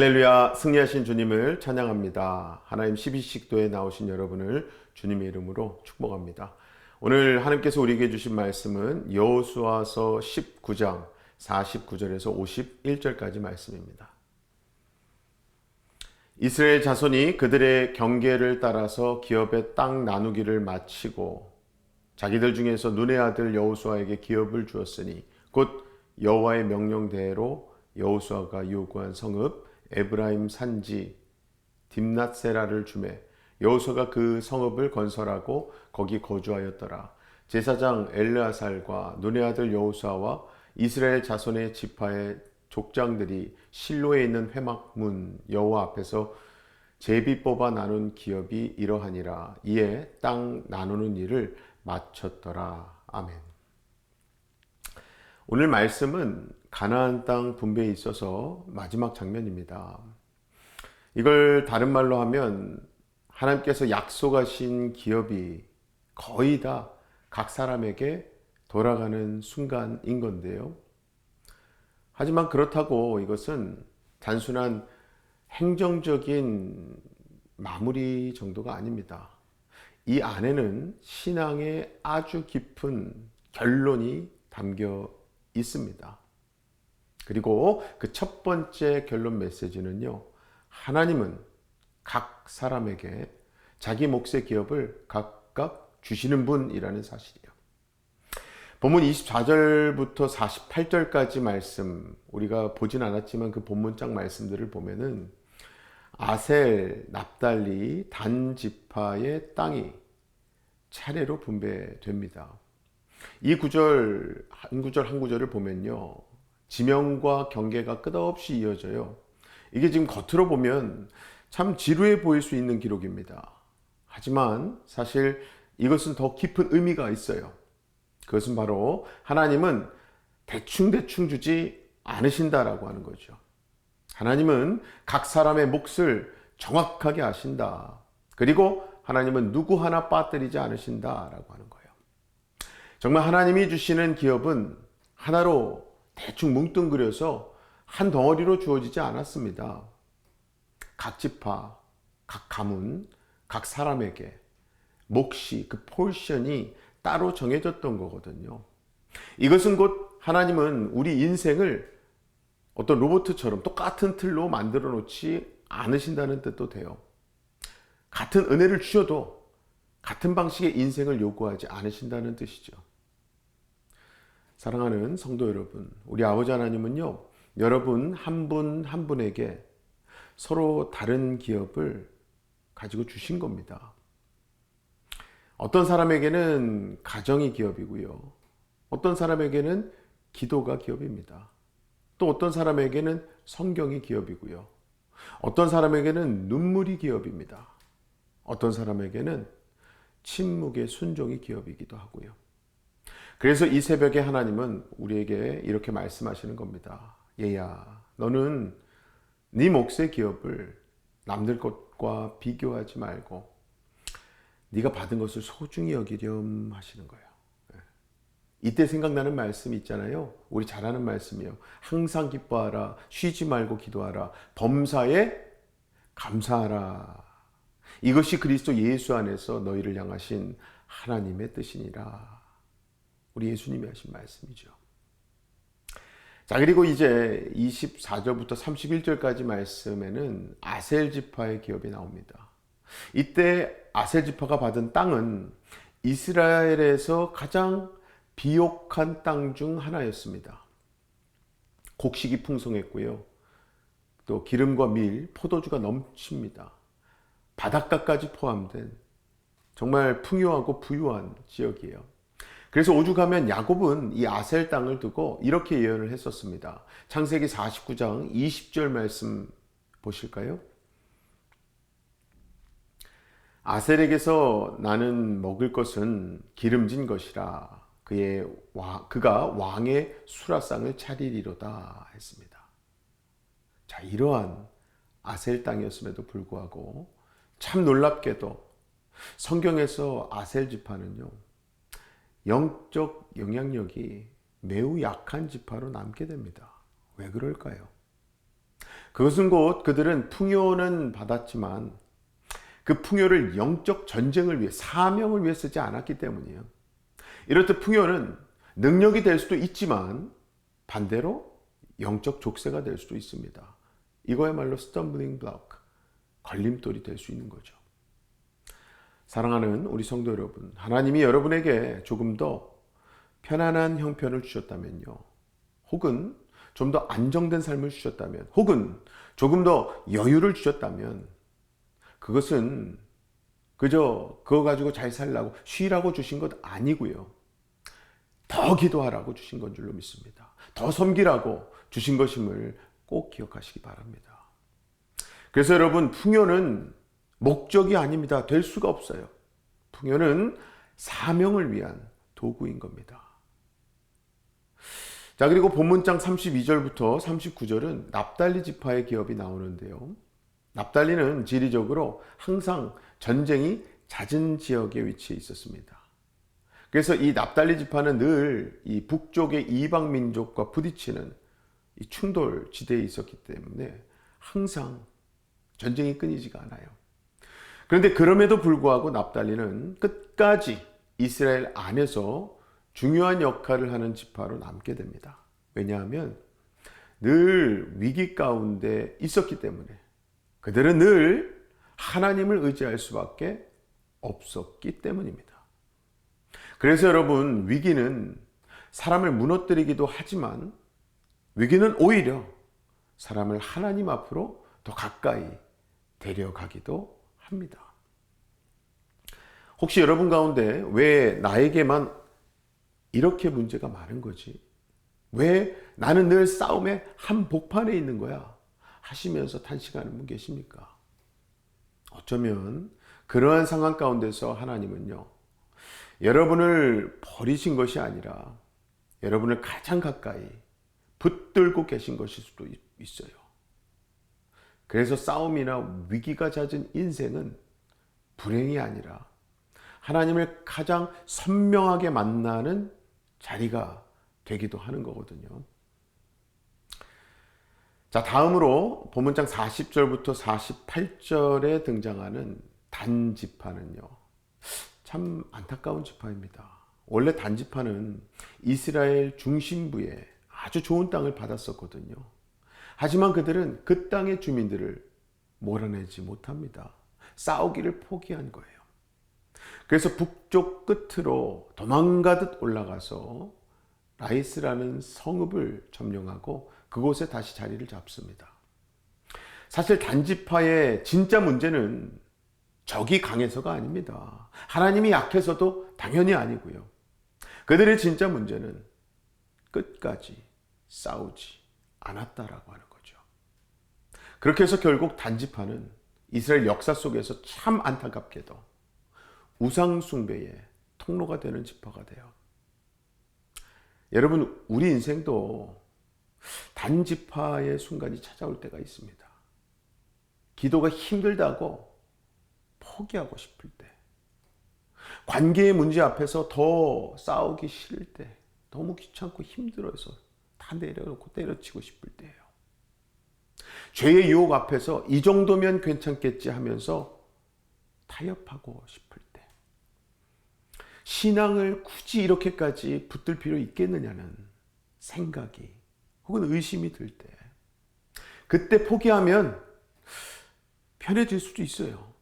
할렐루야 승리하신 주님을 찬양합니다. 하나님 12식도에 나오신 여러분을 주님의 이름으로 축복합니다. 오늘 하나님께서 우리에게 주신 말씀은 여호수아서 19장 49절에서 51절까지 말씀입니다. 이스라엘 자손이 그들의 경계를 따라서 기업의 땅 나누기를 마치고 자기들 중에서 눈의 아들 여호수아에게 기업을 주었으니 곧 여호와의 명령대로 여호수아가 요구한 성읍 에브라임 산지 딥낫세라를 주매 여호수아가 그 성읍을 건설하고 거기 거주하였더라. 제사장 엘르아살과 눈의 아들 여호수아와 이스라엘 자손의 지파의 족장들이 실로에 있는 회막문 여호와 앞에서 제비 뽑아 나눈 기업이 이러하니라. 이에 땅 나누는 일을 마쳤더라. 아멘. 오늘 말씀은 가나안 땅 분배에 있어서 마지막 장면입니다. 이걸 다른 말로 하면 하나님께서 약속하신 기업이 거의 다 각 사람에게 돌아가는 순간인 건데요. 하지만 그렇다고 이것은 단순한 행정적인 마무리 정도가 아닙니다. 이 안에는 신앙의 아주 깊은 결론이 담겨 있습니다. 그리고 그 첫 번째 결론 메시지는요, 하나님은 각 사람에게 자기 몫의 기업을 각각 주시는 분이라는 사실이에요. 본문 24절부터 48절까지 말씀 우리가 보진 않았지만 그 본문장 말씀들을 보면은 아셀, 납달리, 단 지파의 땅이 차례로 분배됩니다. 이 구절 한 구절 한 구절을 보면요. 지명과 경계가 끝없이 이어져요. 이게 지금 겉으로 보면 참 지루해 보일 수 있는 기록입니다. 하지만 사실 이것은 더 깊은 의미가 있어요. 그것은 바로 하나님은 대충대충 주지 않으신다라고 하는 거죠. 하나님은 각 사람의 몫을 정확하게 아신다. 그리고 하나님은 누구 하나 빠뜨리지 않으신다라고 하는 거예요. 정말 하나님이 주시는 기업은 하나로 대충 뭉뚱그려서 한 덩어리로 주어지지 않았습니다. 각 지파, 각 가문, 각 사람에게 몫이 그 포션이 따로 정해졌던 거거든요. 이것은 곧 하나님은 우리 인생을 어떤 로봇처럼 똑같은 틀로 만들어 놓지 않으신다는 뜻도 돼요. 같은 은혜를 주셔도 같은 방식의 인생을 요구하지 않으신다는 뜻이죠. 사랑하는 성도 여러분, 우리 아버지 하나님은요, 여러분 한분한 분에게 서로 다른 기업을 가지고 주신 겁니다. 어떤 사람에게는 가정이 기업이고요. 어떤 사람에게는 기도가 기업입니다. 또 어떤 사람에게는 성경이 기업이고요. 어떤 사람에게는 눈물이 기업입니다. 어떤 사람에게는 침묵의 순종이 기업이기도 하고요. 그래서 이 새벽에 하나님은 우리에게 이렇게 말씀하시는 겁니다. 얘야, 너는 네 몫의 기업을 남들 것과 비교하지 말고 네가 받은 것을 소중히 여기렴 하시는 거예요. 예. 이때 생각나는 말씀 있잖아요. 우리 잘 아는 말씀이요. 항상 기뻐하라. 쉬지 말고 기도하라. 범사에 감사하라. 이것이 그리스도 예수 안에서 너희를 향하신 하나님의 뜻이니라. 우리 예수님이 하신 말씀이죠. 자, 그리고 이제 24절부터 31절까지 말씀에는 아셀 지파의 기업이 나옵니다. 이때 아셀 지파가 받은 땅은 이스라엘에서 가장 비옥한 땅 중 하나였습니다. 곡식이 풍성했고요. 또 기름과 밀, 포도주가 넘칩니다. 바닷가까지 포함된 정말 풍요하고 부유한 지역이에요. 그래서 오죽하면 야곱은 이 아셀 땅을 두고 이렇게 예언을 했었습니다. 창세기 49장 20절 말씀 보실까요? 아셀에게서 나는 먹을 것은 기름진 것이라 그의 와, 그가 왕의 수라상을 차리리로다 했습니다. 자, 이러한 아셀 땅이었음에도 불구하고 참 놀랍게도 성경에서 아셀 지파는요. 영적 영향력이 매우 약한 지파로 남게 됩니다. 왜 그럴까요? 그것은 곧 그들은 풍요는 받았지만 그 풍요를 영적 전쟁을 위해 사명을 위해 쓰지 않았기 때문이에요. 이렇듯 풍요는 능력이 될 수도 있지만 반대로 영적 족쇄가 될 수도 있습니다. 이거야말로 스텀블링 블록, 걸림돌이 될 수 있는 거죠. 사랑하는 우리 성도 여러분, 하나님이 여러분에게 조금 더 편안한 형편을 주셨다면요. 혹은 좀 더 안정된 삶을 주셨다면, 혹은 조금 더 여유를 주셨다면, 그것은 그저 그거 가지고 잘 살라고 쉬라고 주신 것 아니고요. 더 기도하라고 주신 건 줄로 믿습니다. 더 섬기라고 주신 것임을 꼭 기억하시기 바랍니다. 그래서 여러분, 풍요는 목적이 아닙니다. 될 수가 없어요. 풍요는 사명을 위한 도구인 겁니다. 자, 그리고 본문장 32절부터 39절은 납달리 지파의 기업이 나오는데요. 납달리는 지리적으로 항상 전쟁이 잦은 지역에 위치해 있었습니다. 그래서 이 납달리 지파는 늘 이 북쪽의 이방 민족과 부딪히는 이 충돌 지대에 있었기 때문에 항상 전쟁이 끊이지가 않아요. 그런데 그럼에도 불구하고 납달리는 끝까지 이스라엘 안에서 중요한 역할을 하는 지파로 남게 됩니다. 왜냐하면 늘 위기 가운데 있었기 때문에 그들은 늘 하나님을 의지할 수밖에 없었기 때문입니다. 그래서 여러분, 위기는 사람을 무너뜨리기도 하지만 위기는 오히려 사람을 하나님 앞으로 더 가까이 데려가기도 합니다. 혹시 여러분 가운데 왜 나에게만 이렇게 문제가 많은 거지? 왜 나는 늘 싸움의 한복판에 있는 거야? 하시면서 탄식하는 분 계십니까? 어쩌면 그러한 상황 가운데서 하나님은요, 여러분을 버리신 것이 아니라 여러분을 가장 가까이 붙들고 계신 것일 수도 있어요. 그래서 싸움이나 위기가 잦은 인생은 불행이 아니라 하나님을 가장 선명하게 만나는 자리가 되기도 하는 거거든요. 자, 다음으로 본문장 40절부터 48절에 등장하는 단지파는요. 참 안타까운 지파입니다. 원래 단지파는 이스라엘 중심부에 아주 좋은 땅을 받았었거든요. 하지만 그들은 그 땅의 주민들을 몰아내지 못합니다. 싸우기를 포기한 거예요. 그래서 북쪽 끝으로 도망가듯 올라가서 라이스라는 성읍을 점령하고 그곳에 다시 자리를 잡습니다. 사실 단지파의 진짜 문제는 적이 강해서가 아닙니다. 하나님이 약해서도 당연히 아니고요. 그들의 진짜 문제는 끝까지 싸우지 않았다라고 하는. 그렇게 해서 결국 단지파는 이스라엘 역사 속에서 참 안타깝게도 우상숭배의 통로가 되는 지파가 돼요. 여러분, 우리 인생도 단지파의 순간이 찾아올 때가 있습니다. 기도가 힘들다고 포기하고 싶을 때, 관계의 문제 앞에서 더 싸우기 싫을 때, 너무 귀찮고 힘들어서 다 내려놓고 때려치고 싶을 때예요. 죄의 유혹 앞에서 이 정도면 괜찮겠지 하면서 타협하고 싶을 때, 신앙을 굳이 이렇게까지 붙들 필요 있겠느냐는 생각이 혹은 의심이 들 때, 그때 포기하면 편해질 수도 있어요.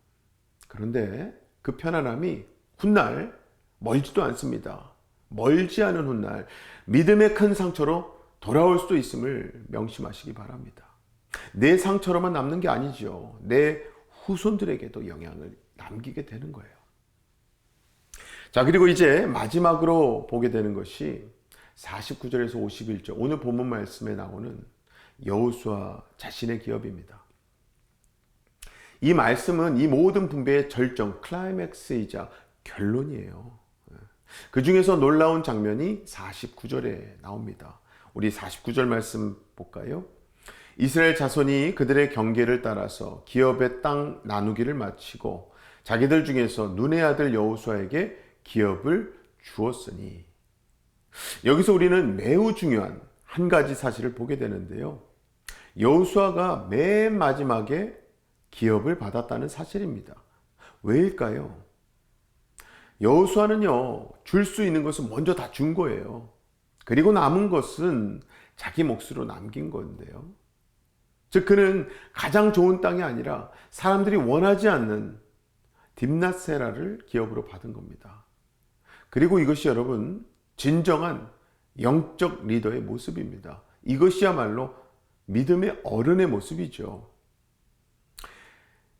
그런데 그 편안함이 훗날 멀지도 않습니다. 멀지 않은 훗날 믿음의 큰 상처로 돌아올 수도 있음을 명심하시기 바랍니다. 내 상처로만 남는 게 아니죠. 내 후손들에게도 영향을 남기게 되는 거예요. 자, 그리고 이제 마지막으로 보게 되는 것이 49절에서 51절 오늘 본문 말씀에 나오는 여호수아 자신의 기업입니다. 이 말씀은 이 모든 분배의 절정, 클라이맥스이자 결론이에요. 그 중에서 놀라운 장면이 49절에 나옵니다. 우리 49절 말씀 볼까요? 이스라엘 자손이 그들의 경계를 따라서 기업의 땅 나누기를 마치고 자기들 중에서 눈의 아들 여호수아에게 기업을 주었으니 여기서 우리는 매우 중요한 한 가지 사실을 보게 되는데요. 여호수아가 맨 마지막에 기업을 받았다는 사실입니다. 왜일까요? 여호수아는요 줄 수 있는 것은 먼저 다 준 거예요. 그리고 남은 것은 자기 몫으로 남긴 건데요. 즉 그는 가장 좋은 땅이 아니라 사람들이 원하지 않는 딥나세라를 기업으로 받은 겁니다. 그리고 이것이 여러분 진정한 영적 리더의 모습입니다. 이것이야말로 믿음의 어른의 모습이죠.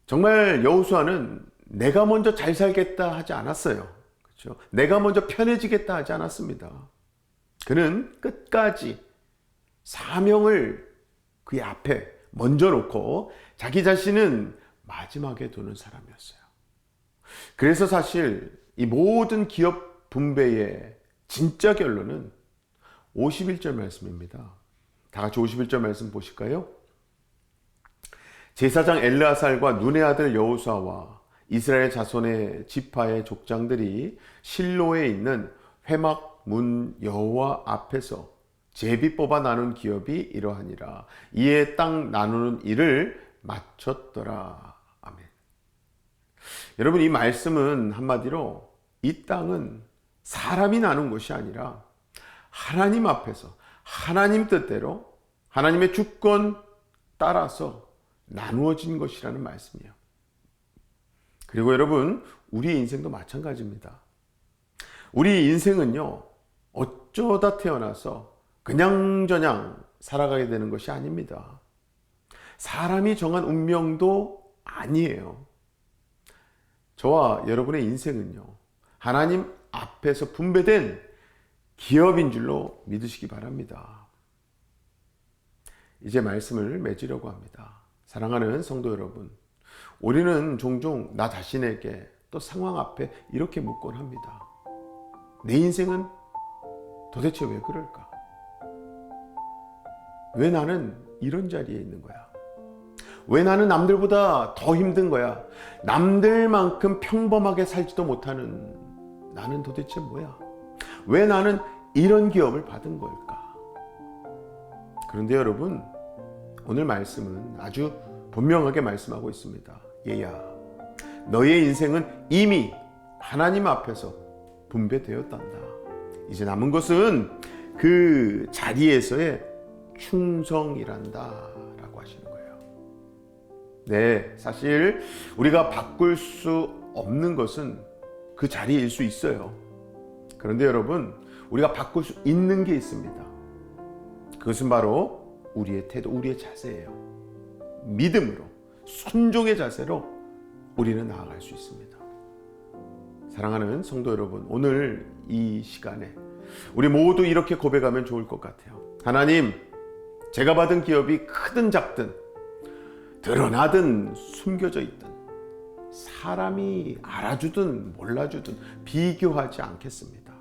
정말 여호수아는 내가 먼저 잘 살겠다 하지 않았어요. 그렇죠? 내가 먼저 편해지겠다 하지 않았습니다. 그는 끝까지 사명을 그의 앞에 먼저 놓고 자기 자신은 마지막에 두는 사람이었어요. 그래서 사실 이 모든 기업 분배의 진짜 결론은 51절 말씀입니다. 다 같이 51절 말씀 보실까요? 제사장 엘르아살과 눈의 아들 여호수아와 이스라엘 자손의 지파의 족장들이 실로에 있는 회막 문 여호와 앞에서 제비 뽑아 나눈 기업이 이러하니라. 이에 땅 나누는 일을 마쳤더라. 아멘. 여러분 이 말씀은 한마디로 이 땅은 사람이 나눈 것이 아니라 하나님 앞에서 하나님 뜻대로 하나님의 주권 따라서 나누어진 것이라는 말씀이에요. 그리고 여러분, 우리의 인생도 마찬가지입니다. 우리 인생은요, 어쩌다 태어나서 그냥저냥 살아가게 되는 것이 아닙니다. 사람이 정한 운명도 아니에요. 저와 여러분의 인생은요, 하나님 앞에서 분배된 기업인 줄로 믿으시기 바랍니다. 이제 말씀을 맺으려고 합니다. 사랑하는 성도 여러분, 우리는 종종 나 자신에게 또 상황 앞에 이렇게 묻곤 합니다. 내 인생은 도대체 왜 그럴까? 왜 나는 이런 자리에 있는 거야? 왜 나는 남들보다 더 힘든 거야? 남들만큼 평범하게 살지도 못하는 나는 도대체 뭐야? 왜 나는 이런 기업을 받은 걸까? 그런데 여러분, 오늘 말씀은 아주 분명하게 말씀하고 있습니다. 얘야, 너의 인생은 이미 하나님 앞에서 분배되었단다. 이제 남은 것은 그 자리에서의 충성이란다. 라고 하시는 거예요. 네, 사실 우리가 바꿀 수 없는 것은 그 자리일 수 있어요. 그런데 여러분, 우리가 바꿀 수 있는 게 있습니다. 그것은 바로 우리의 태도, 우리의 자세예요. 믿음으로, 순종의 자세로 우리는 나아갈 수 있습니다. 사랑하는 성도 여러분, 오늘 이 시간에 우리 모두 이렇게 고백하면 좋을 것 같아요. 하나님, 제가 받은 기업이 크든 작든 드러나든 숨겨져 있든 사람이 알아주든 몰라주든 비교하지 않겠습니다.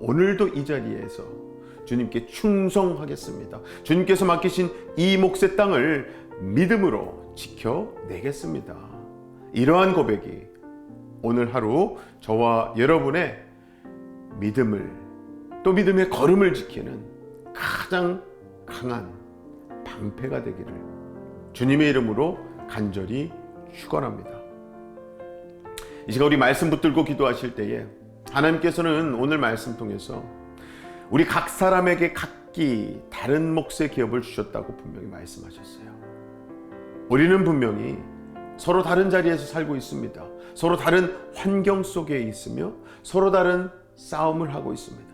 오늘도 이 자리에서 주님께 충성하겠습니다. 주님께서 맡기신 이 몫의 땅을 믿음으로 지켜내겠습니다. 이러한 고백이 오늘 하루 저와 여러분의 믿음을 또 믿음의 걸음을 지키는 가장 강한 방패가 되기를 주님의 이름으로 간절히 축원합니다. 이 시간 우리 말씀 붙들고 기도하실 때에 하나님께서는 오늘 말씀 통해서 우리 각 사람에게 각기 다른 몫의 기업을 주셨다고 분명히 말씀하셨어요. 우리는 분명히 서로 다른 자리에서 살고 있습니다. 서로 다른 환경 속에 있으며 서로 다른 싸움을 하고 있습니다.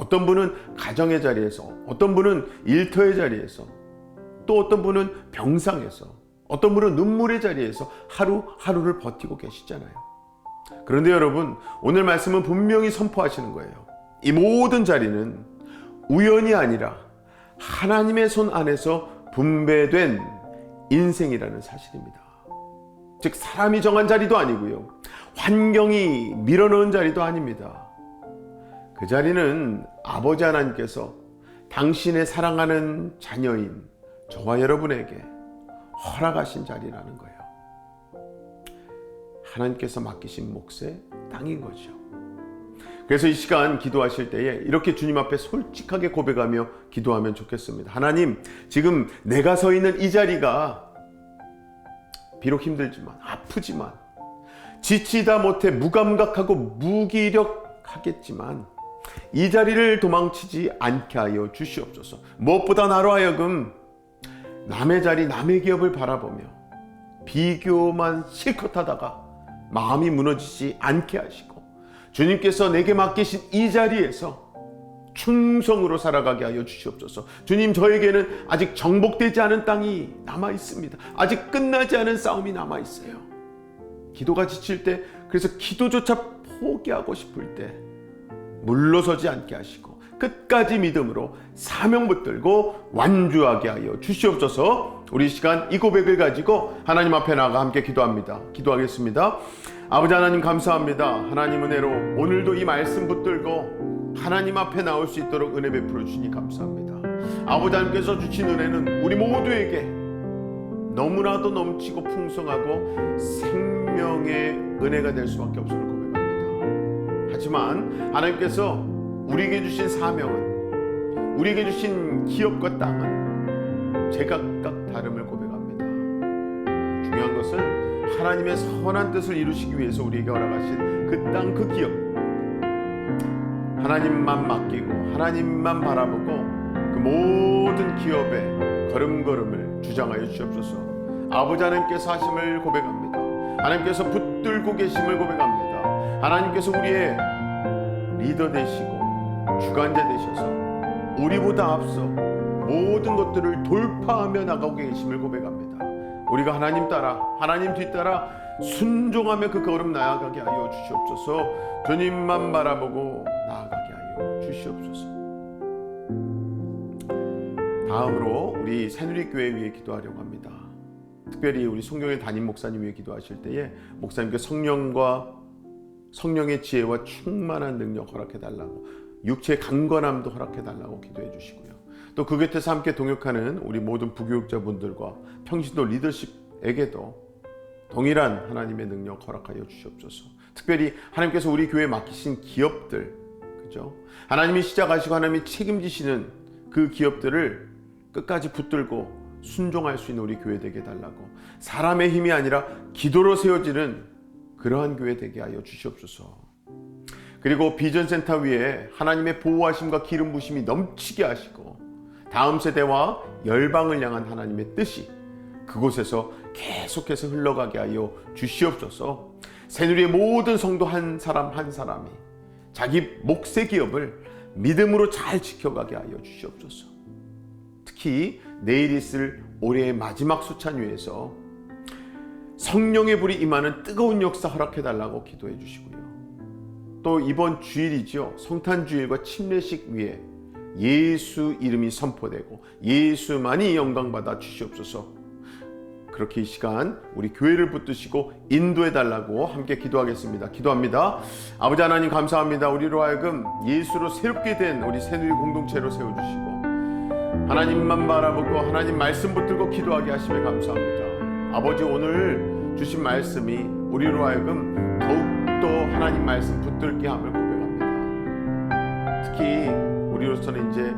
어떤 분은 가정의 자리에서, 어떤 분은 일터의 자리에서, 또 어떤 분은 병상에서, 어떤 분은 눈물의 자리에서 하루하루를 버티고 계시잖아요. 그런데 여러분, 오늘 말씀은 분명히 선포하시는 거예요. 이 모든 자리는 우연이 아니라 하나님의 손 안에서 분배된 인생이라는 사실입니다. 즉, 사람이 정한 자리도 아니고요. 환경이 밀어넣은 자리도 아닙니다. 그 자리는 아버지 하나님께서 당신의 사랑하는 자녀인 저와 여러분에게 허락하신 자리라는 거예요. 하나님께서 맡기신 몫의 땅인 거죠. 그래서 이 시간 기도하실 때에 이렇게 주님 앞에 솔직하게 고백하며 기도하면 좋겠습니다. 하나님, 지금 내가 서 있는 이 자리가 비록 힘들지만, 아프지만, 지치다 못해 무감각하고 무기력하겠지만, 이 자리를 도망치지 않게 하여 주시옵소서. 무엇보다 나로 하여금 남의 자리, 남의 기업을 바라보며 비교만 실컷 하다가 마음이 무너지지 않게 하시고 주님께서 내게 맡기신 이 자리에서 충성으로 살아가게 하여 주시옵소서. 주님 저에게는 아직 정복되지 않은 땅이 남아 있습니다. 아직 끝나지 않은 싸움이 남아 있어요. 기도가 지칠 때 그래서 기도조차 포기하고 싶을 때 물러서지 않게 하시고 끝까지 믿음으로 사명 붙들고 완주하게 하여 주시옵소서. 우리 시간 이 고백을 가지고 하나님 앞에 나가 함께 기도합니다. 기도하겠습니다. 아버지 하나님 감사합니다. 하나님 은혜로 오늘도 이 말씀 붙들고 하나님 앞에 나올 수 있도록 은혜 베풀어 주시니 감사합니다. 아버지 하나님께서 주신 은혜는 우리 모두에게 너무나도 넘치고 풍성하고 생명의 은혜가 될 수밖에 없음을 고백합니다. 하지만 하나님께서 우리에게 주신 사명은 우리에게 주신 기업과 땅은 제각각 다름을 고백합니다. 중요한 것은 하나님의 선한 뜻을 이루시기 위해서 우리에게 허락하신 그 땅 그 기업 하나님만 맡기고 하나님만 바라보고 그 모든 기업의 걸음걸음을 주장하여 주시옵소서. 아버지 하나님께서 하심을 고백합니다. 하나님께서 붙들고 계심을 고백합니다. 하나님께서 우리의 리더 되시고 주관자 되셔서 우리보다 앞서 모든 것들을 돌파하며 나가고 계심을 고백합니다. 우리가 하나님 따라 하나님 뒤따라 순종하며 그 걸음 나아가게 하여 주시옵소서. 주님만 바라보고 나아가게 하여 주시옵소서. 다음으로 우리 새누리교회 위해 기도하려고 합니다. 특별히 우리 송경일 담임 목사님 위해 기도하실 때에 목사님께 성령과 성령의 지혜와 충만한 능력 허락해 달라고 육체의 강건함도 허락해 달라고 기도해 주시고요. 또 그 곁에서 함께 동역하는 우리 모든 부교육자분들과 평신도 리더십에게도 동일한 하나님의 능력 허락하여 주시옵소서. 특별히 하나님께서 우리 교회에 맡기신 기업들, 그죠? 하나님이 시작하시고 하나님이 책임지시는 그 기업들을 끝까지 붙들고 순종할 수 있는 우리 교회 되게 달라고 사람의 힘이 아니라 기도로 세워지는 그러한 교회 되게 하여 주시옵소서. 그리고 비전센터 위에 하나님의 보호하심과 기름 부심이 넘치게 하시고 다음 세대와 열방을 향한 하나님의 뜻이 그곳에서 계속해서 흘러가게 하여 주시옵소서. 새누리의 모든 성도 한 사람 한 사람이 자기 몫의 기업을 믿음으로 잘 지켜가게 하여 주시옵소서. 특히 내일 있을 올해의 마지막 수찬 위에서 성령의 불이 임하는 뜨거운 역사 허락해 달라고 기도해 주시고요. 또 이번 주일이죠. 성탄 주일과 침례식 위에 예수 이름이 선포되고 예수만이 영광 받아 주시옵소서. 그렇게 이 시간 우리 교회를 붙드시고 인도해 달라고 함께 기도하겠습니다. 기도합니다. 아버지 하나님 감사합니다. 우리로 하여금 예수로 새롭게 된 우리 새누리 공동체로 세워 주시고 하나님만 바라보고 하나님 말씀 붙들고 기도하게 하심에 감사합니다. 아버지 오늘 주신 말씀이 우리로 하여금 더욱더 하나님 말씀 붙들게 함을 고백합니다. 특히 우리로서는 이제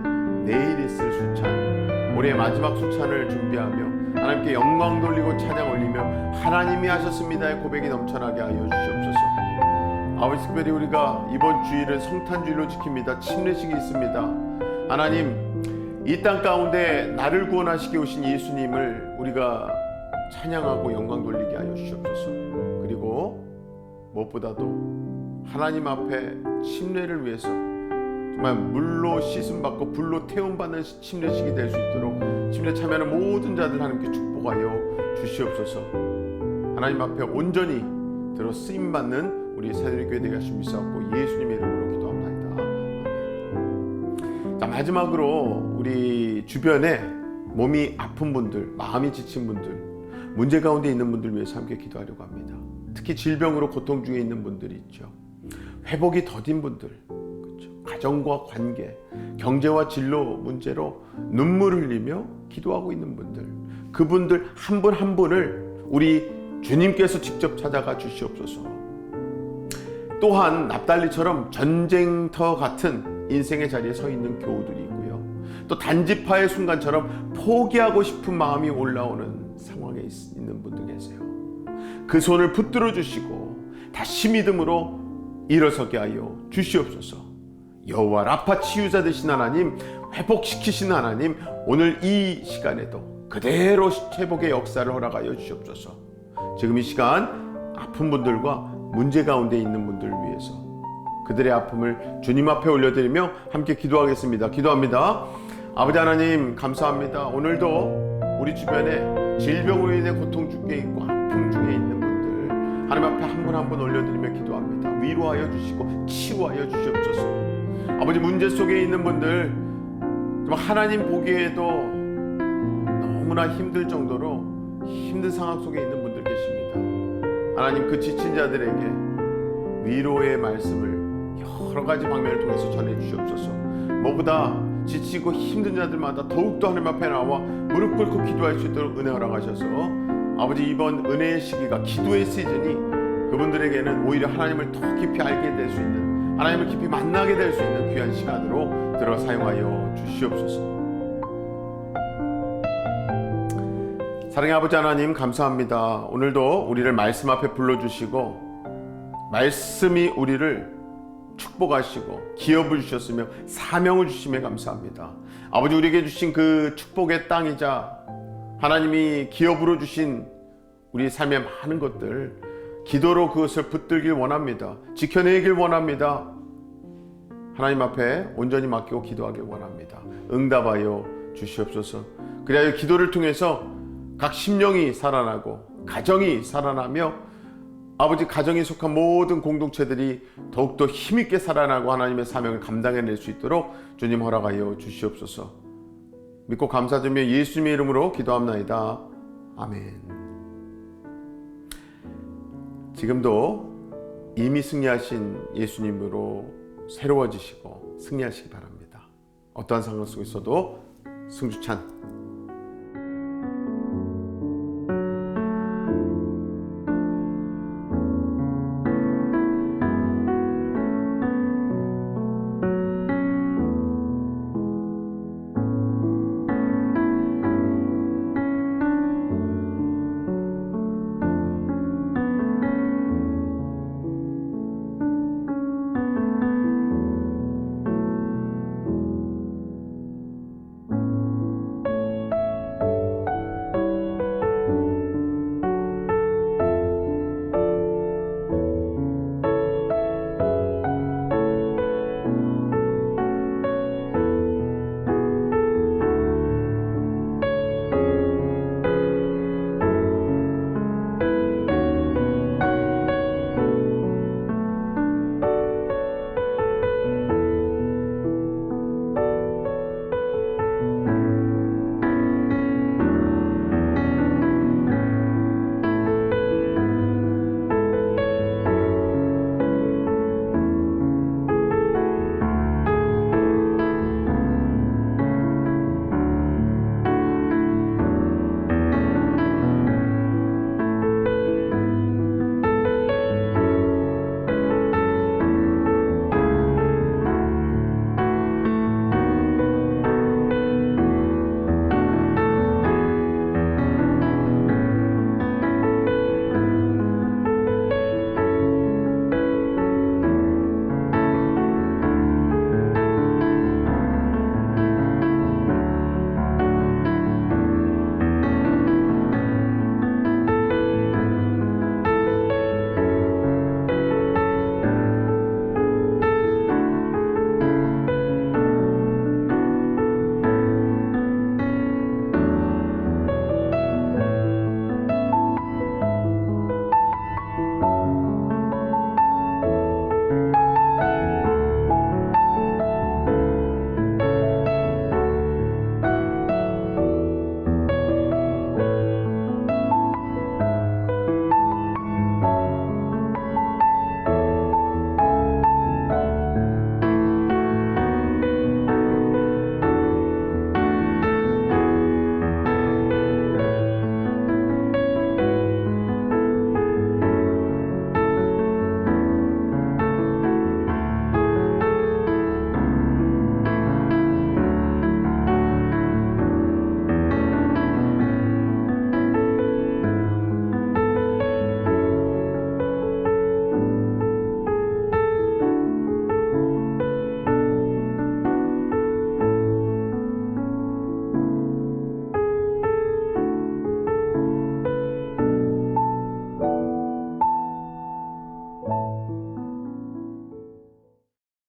내일 있을 수찬, 올해 마지막 수찬을 준비하며 하나님께 영광 돌리고 찬양 올리며 하나님이 하셨습니다의 고백이 넘쳐나게 하여 주시옵소서. 아버지 특별히 우리가 이번 주일은 성탄주일로 지킵니다. 침례식이 있습니다. 하나님 이 땅 가운데 나를 구원하시기 오신 예수님을 우리가 찬양하고 영광 돌리게 하여 주시옵소서. 그리고 무엇보다도 하나님 앞에 침례를 위해서 정말 물로 씻음 받고 불로 태움 받는 침례식이 될 수 있도록 침례 참여하는 모든 자들 하나님께 축복하여 주시옵소서. 하나님 앞에 온전히 들어 쓰임 받는 우리 새누리교회 되게 하심 믿사옵고 예수님의 이름으로 기도합니다. 자 마지막으로 우리 주변에 몸이 아픈 분들, 마음이 지친 분들, 문제 가운데 있는 분들 위해서 함께 기도하려고 합니다. 특히 질병으로 고통 중에 있는 분들이 있죠. 회복이 더딘 분들, 그렇죠. 가정과 관계, 경제와 진로 문제로 눈물 흘리며 기도하고 있는 분들, 그분들 한분한 분을 우리 주님께서 직접 찾아가 주시옵소서. 또한 납달리처럼 전쟁터 같은 인생의 자리에 서 있는 교우들이 있고요. 또 단지파의 순간처럼 포기하고 싶은 마음이 올라오는 상황에 있- 있는 분도 계세요. 그 손을 붙들어 주시고 다시 믿음으로 일어서게 하여 주시옵소서. 여호와 라파 치유자 되신 하나님, 회복시키신 하나님, 오늘 이 시간에도 그대로 회복의 역사를 허락하여 주시옵소서. 지금 이 시간 아픈 분들과 문제 가운데 있는 분들을 위해서 그들의 아픔을 주님 앞에 올려드리며 함께 기도하겠습니다. 기도합니다. 아버지 하나님 감사합니다. 오늘도 우리 주변에 질병으로 인해 고통 중에 있고 아픔 중에 있는 분들 하나님 앞에 한 분 한 분 올려드리며 기도합니다. 위로하여 주시고 치유하여 주시옵소서. 아버지 문제 속에 있는 분들 하나님 보기에도 너무나 힘들 정도로 힘든 상황 속에 있는 분들 계십니다. 하나님 그 지친 자들에게 위로의 말씀을 여러 가지 방면을 통해서 전해 주시옵소서. 무엇보다 지치고 힘든 자들마다 더욱더 하나님 앞에 나와 무릎 꿇고 기도할 수 있도록 은혜 허락하셔서 아버지 이번 은혜의 시기가 기도의 시즌이 그분들에게는 오히려 하나님을 더 깊이 알게 될 수 있는 하나님을 깊이 만나게 될 수 있는 귀한 시간으로 들어 사용하여 주시옵소서. 사랑의 아버지 하나님 감사합니다. 오늘도 우리를 말씀 앞에 불러주시고 말씀이 우리를 축복하시고 기업을 주셨으며 사명을 주심에 감사합니다. 아버지 우리에게 주신 그 축복의 땅이자 하나님이 기업으로 주신 우리 삶의 많은 것들 기도로 그것을 붙들길 원합니다. 지켜내길 원합니다. 하나님 앞에 온전히 맡기고 기도하길 원합니다. 응답하여 주시옵소서. 그리하여 기도를 통해서 각 심령이 살아나고 가정이 살아나며 아버지 가정에 속한 모든 공동체들이 더욱더 힘있게 살아나고 하나님의 사명을 감당해낼 수 있도록 주님 허락하여 주시옵소서. 믿고 감사드리며 예수님의 이름으로 기도합나이다. 아멘. 지금도 이미 승리하신 예수님으로 새로워지시고 승리하시기 바랍니다. 어떠한 상황 속에 있어도 승주찬